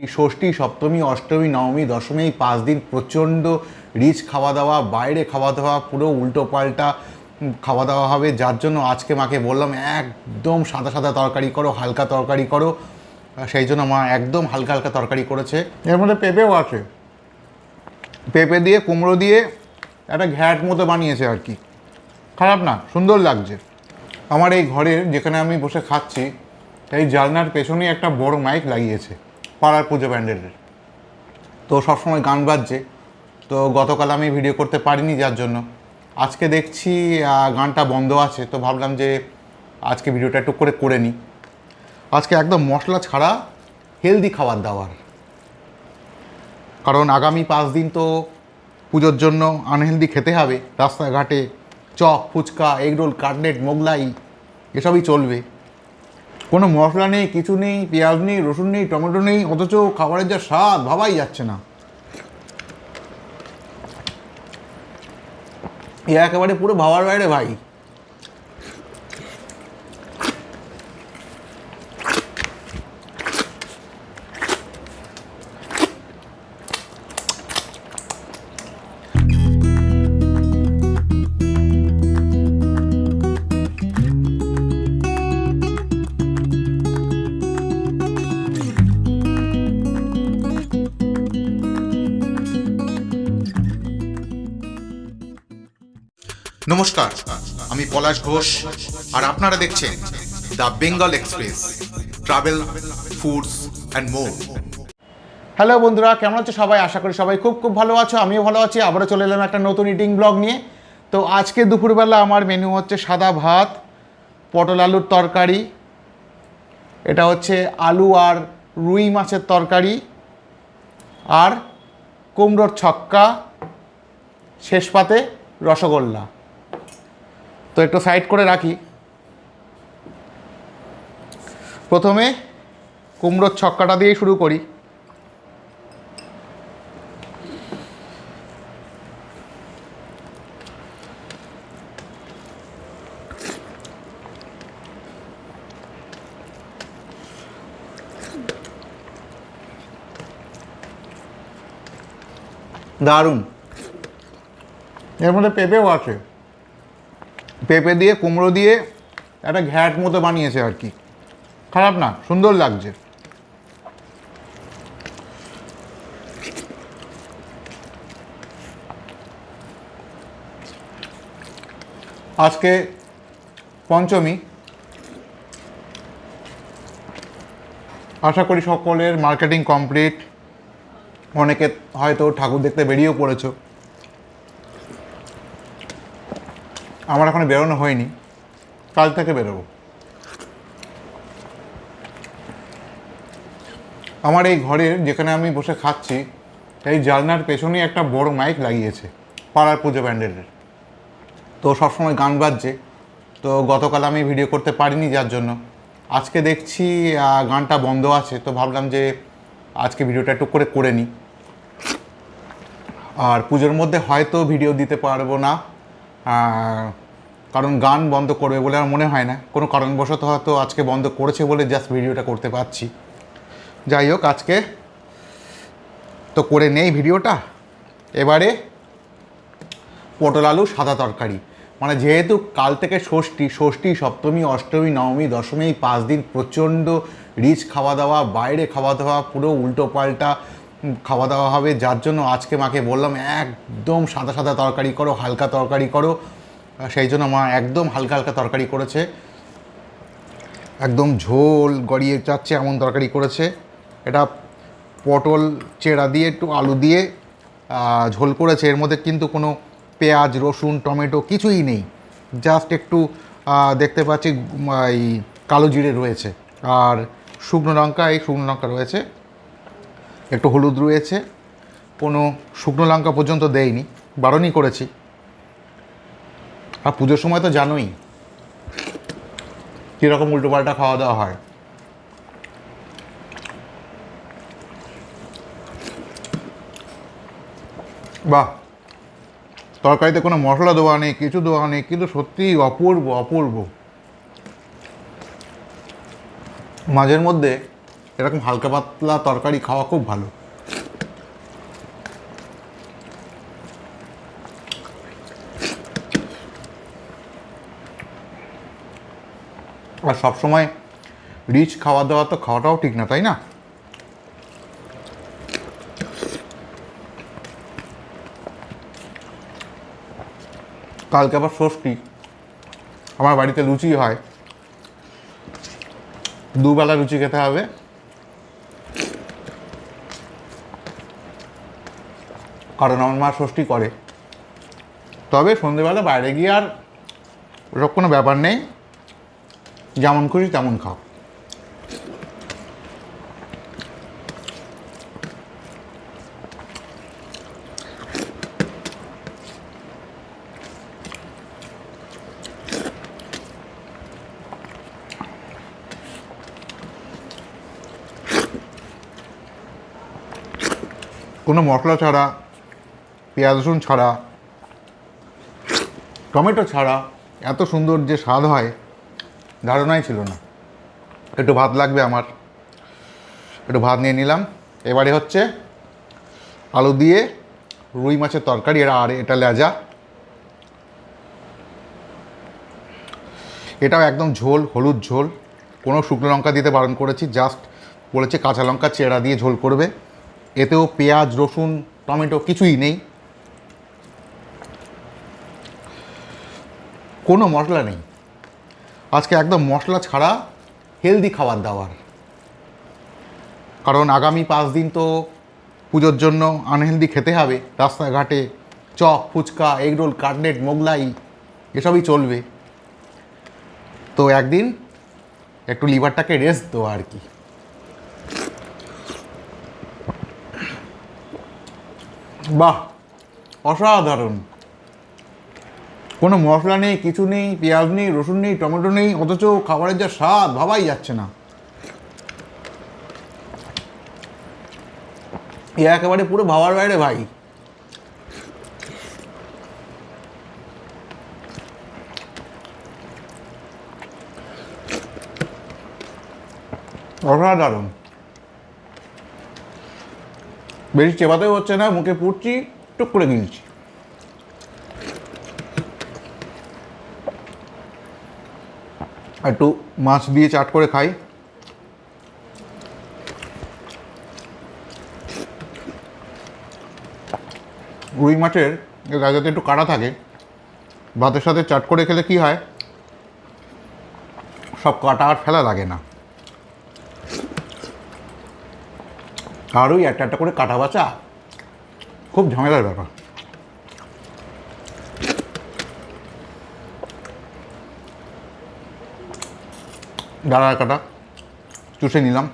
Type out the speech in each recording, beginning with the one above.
ষষ্ঠী সপ্তমী অষ্টমী নবমী দশমী এই পাঁচ দিন প্রচণ্ড রিচ খাওয়া দাওয়া বাইরে খাওয়া দাওয়া পুরো উল্টো পাল্টা খাওয়া দাওয়া হবে। যার জন্য আজকে মাকে বললাম একদম সাদা সাদা তরকারি করো হালকা তরকারি করো। সেই জন্য মা একদম হালকা হালকা তরকারি করেছে। এর মধ্যে পেঁপেও আছে। পেঁপে দিয়ে কুমড়ো দিয়ে একটা ঘ্যাট মতো বানিয়েছে আর কি। খারাপ না সুন্দর লাগছে। আমার এই ঘরের যেখানে আমি বসে খাচ্ছি এই জালনার পেছনেই একটা বড় মাইক লাগিয়েছে। পাড়ার পুজো প্যান্ডেলের। তো সবসময় গান বাজছে। তো গতকাল আমি ভিডিও করতে পারিনি যার জন্য। আজকে দেখছি গানটা বন্ধ আছে। তো ভাবলাম যে আজকে ভিডিওটা একটু করে করে নিই। আজকে একদম মশলা ছাড়া হেলদি খাবার দাবার। কারণ আগামী পাঁচ দিন তো পুজোর জন্য আনহেলদি খেতে হবে। রাস্তাঘাটে chop, fuchka egg roll cutlet Mughlai এসবই চলবে। কোনো মশলা নেই, কিছু নেই, পেঁয়াজ নেই, রসুন নেই, টমেটো নেই, অথচ খাবারের যা স্বাদ ভাবাই যাচ্ছে না। এ একেবারে পুরো ভাবার বাইরে ভাই। নমস্কার, আমি পলাশ ঘোষ, আর আপনারা দেখছেন the Bengal express, travel, foods and more hello বন্ধুরা, কেমন আছো সবাই? আশা করি সবাই খুব খুব ভালো আছো, আমিও ভালো আছি। আবারও চলে এলাম একটা নতুন ইটিং ব্লগ নিয়ে। তো আজকে দুপুরবেলা আমার মেনু হচ্ছে সাদা ভাত, পটল আলুর তরকারি, এটা হচ্ছে আলু আর রুই মাছের তরকারি, আর কুমড়োর ছক্কা শেষ পাতে রসগোল্লা। তো একটু সাইড করে রাখি। প্রথমে কুমড়োর ছক্কাটা দিয়েই শুরু করি। দারুণ। এর মধ্যে পেঁপেও আছে। পেঁপে দিয়ে, কুমড়ো দিয়ে একটা ঘ্যাট মতো বানিয়েছে আর কি। খারাপ না, সুন্দর লাগছে। আজকে পঞ্চমী। আশা করি সকলের মার্কেটিং কমপ্লিট। অনেকে হয়তো ঠাকুর দেখতে বেরিয়েও পড়েছো। আমার এখন বেরোনো হয়নি। কাল থেকে বেরোবো। আমার এই ঘরের যেখানে আমি বসে খাচ্ছি, এই জালনার পেছনেই একটা বড় মাইক লাগিয়েছে, পাড়ার পুজো প্যান্ডেলের। তো সবসময় গান বাজছে। তো গতকাল আমি ভিডিও করতে পারিনি যার জন্য। আজকে দেখছি গানটা বন্ধ আছে, তো ভাবলাম যে আজকে ভিডিওটা একটু করে করে নিই। আর পুজোর মধ্যে হয়তো ভিডিও দিতে পারব না। কারণ গান বন্ধ করবে বলে আমার মনে হয় না। কোনো কারণবশত হয়তো আজকে বন্ধ করেছে বলে জাস্ট ভিডিওটা করতে পারছি। যাই হোক, আজকে তো করে নেই ভিডিওটা। এবারে পটল আলু, সাদা তরকারি। মানে যেহেতু কাল থেকে ষষ্ঠী ষষ্ঠী, সপ্তমী, অষ্টমী, নবমী, দশমী পাঁচ দিন প্রচণ্ড রিচ খাওয়া দাওয়া, বাইরে খাওয়া দাওয়া, পুরো উল্টো পাল্টা খাওয়া দাওয়া হবে, যার জন্য আজকে মাকে বললাম, একদম সাদা সাদা তরকারি করো, হালকা তরকারি করো। সেই জন্য মা একদম হালকা হালকা তরকারি করেছে। একদম ঝোল গড়িয়ে যাচ্ছে এমন তরকারি করেছে। এটা পটল চেরা দিয়ে, একটু আলু দিয়ে ঝোল করেছে। এর মধ্যে কিন্তু কোনো পেঁয়াজ, রসুন, টমেটো কিছুই নেই। জাস্ট একটু দেখতে পাচ্ছি এই কালো জিরে রয়েছে। আর শুকনো লঙ্কা, এই শুকনো লঙ্কা রয়েছে। একটু হলুদ রয়েছে, কোনো শুকনো লঙ্কা পর্যন্ত দেয়নি বারণই করেছি। আর পুজোর সময় তো জানোই কীরকম উল্টোপাল্টা খাওয়া দাওয়া হয়। বাহ, তরকারিতে কোনো মশলা দেওয়া নেই, কিছু দেওয়া নেই, কিন্তু সত্যিই অপূর্ব অপূর্ব। মাঝের মধ্যে এরকম হালকা পাতলা তরকারি খাওয়া খুব ভালো। আর সবসময় রিচ খাওয়া দাওয়া তো খাওয়াটাও ঠিক না, তাই না? কালকে আবার ষষ্ঠী। আমার বাড়িতে লুচি হয়। দুবেলা লুচি খেতে হবে। কারণ আমার মা ষষ্ঠী করে। তবে সন্ধেবেলা বাইরে গিয়ে আর ওসব কোনো ব্যাপার নেই। যেমন খুশি তেমন খাও। কোনো মশলা ছাড়া পেঁয়াজ, রসুন ছাড়া, টমেটো ছাড়া এত সুন্দর যে স্বাদ হয়, ধারণাই ছিল না। একটু ভাত লাগবে আমার। একটু ভাত নিয়ে নিলাম। এবারে হচ্ছে আলু দিয়ে রুই মাছের তরকারি, এরা আর এটা লেজা। এটাও একদম ঝোল, হলুদ ঝোল। কোনো শুকনো লঙ্কা দিতে বারণ করেছি, জাস্ট বলেছে কাঁচা লঙ্কা, চেরা দিয়ে ঝোল করবে। এতেও পেঁয়াজ, রসুন, টমেটো কিছুই নেই। কোনো মশলা নেই। আজকে একদম মশলা ছাড়া হেলদি খাবার দাবার। কারণ আগামী পাঁচ দিন তো পুজোর জন্য আনহেলদি খেতে হবে। রাস্তাঘাটে chop, fuchka egg roll cutlet Mughlai এসবই চলবে। তো একদিন একটু লিভারটাকে রেস্ট দেওয়া আর কি। বাহ, অসাধারণ। কোনো মশলা নেই, কিছু নেই, পেঁয়াজ নেই, রসুন নেই, টমেটো নেই, অথচ খাবারের যা স্বাদ ভাবাই যাচ্ছে না। এ একেবারে পুরো ভাবার বাইরে ভাই। অসাধারণ। বেশি চেপাতেও হচ্ছে না, মুখে পুড়ছি টুক করে গিলছি। একটু মাছ দিয়ে চাট করে খাই। রুই মাছের গাজাতে একটু কাটা থাকে। ভাতের সাথে চাট করে খেলে কি হয়? সব কাটা আর ফেলা লাগে না। আর ওই একটা একটা করে কাটা বাঁচা খুব ঝামেলার ব্যাপার। ডাড়া কাটা, চুষে নিলাম।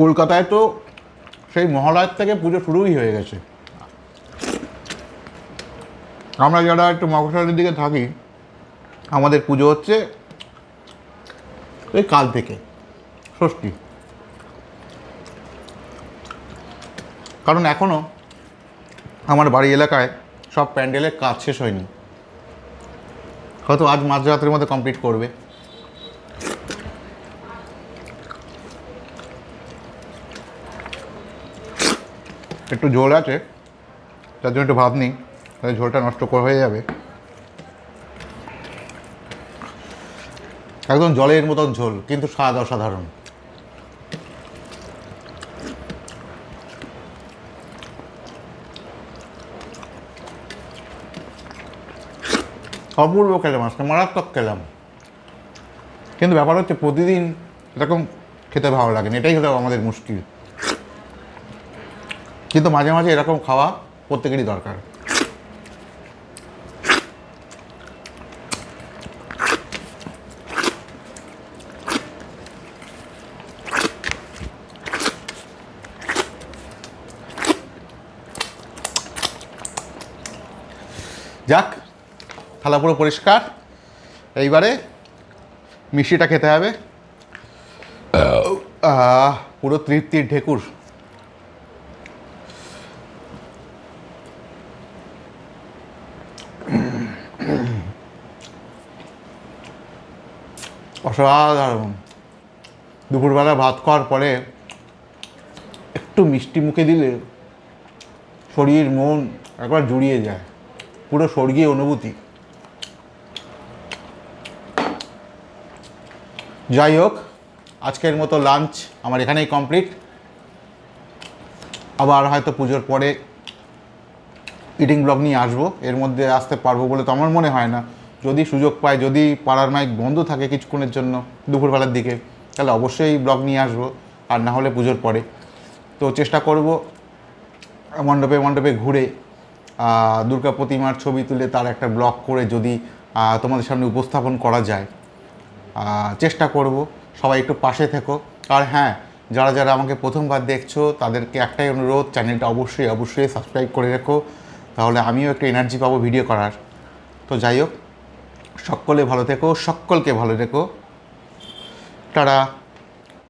কলকাতায় তো সেই মহালয়ের থেকে পুজো শুরুই হয়ে গেছে। আমরা যারা একটু মফস্বলের দিকে থাকি, আমাদের পুজো হচ্ছে ওই কাল থেকে। ষষ্ঠী। কারণ এখনও আমার বাড়ি এলাকায় সব প্যান্ডেলের কাজ শেষ হয়নি। হয়তো আজ মাঝরাতের মধ্যে কমপ্লিট করবে। একটু ঝোল আছে, তার জন্য একটু ভাত নিই তাহলে ঝোলটা নষ্ট হয়ে যাবে। একদম জলের মতন ঝোল, কিন্তু স্বাদ অসাধারণ। অপূর্ব খেলাম, আজকে মারাত্মক খেলাম। কিন্তু ব্যাপার হচ্ছে প্রতিদিন এরকম খেতে ভালো লাগে না, এটাই হলো আমাদের মুশকিল। কিন্তু মাঝে মাঝে এরকম খাওয়া প্রত্যেকেরই দরকার। যাক থালা পুরো পরিষ্কার। এইবারে মিষ্টিটা খেতে হবে। পুরো তৃপ্তির ঢেকুর। অসাধারণ। দুপুরবেলা ভাত খাওয়ার পরে একটু মিষ্টি মুখে দিলে শরীর মন একবার জুড়িয়ে যায়। পুরো স্বর্গীয় অনুভূতি। যাই হোক, আজকের মতো লাঞ্চ আমার এখানেই কমপ্লিট আবার হয়তো পুজোর পরে ইটিং ব্লগ নিয়ে আসব। এর মধ্যে আসতে পারব বলে তো আমার মনে হয় না। যদি সুযোগ পাই, যদি পাড়ার মাইক বন্ধ থাকে কিছুক্ষণের জন্য দুপুরবেলার দিকে, তাহলে অবশ্যই ব্লগ নিয়ে আসব, আর না হলে পুজোর পরে। তো চেষ্টা করব মণ্ডপে মণ্ডপে ঘুরে দুর্গা প্রতিমার ছবি তুলে তার একটা ব্লগ করে যদি তোমাদের সামনে উপস্থাপন করা যায়। চেষ্টা করব। সবাই একটু পাশে থেকো। আর হ্যাঁ যারা যারা আমাকে প্রথমবার দেখছ, তাদেরকে একটাই অনুরোধ, চ্যানেলটা অবশ্যই অবশ্যই সাবস্ক্রাইব করে রেখো। তাহলে আমিও একটু এনার্জি পাবো ভিডিও করার। তো যাই হোক, সকলে ভালো থেকো, সকলকে ভালো রেখো টাটা।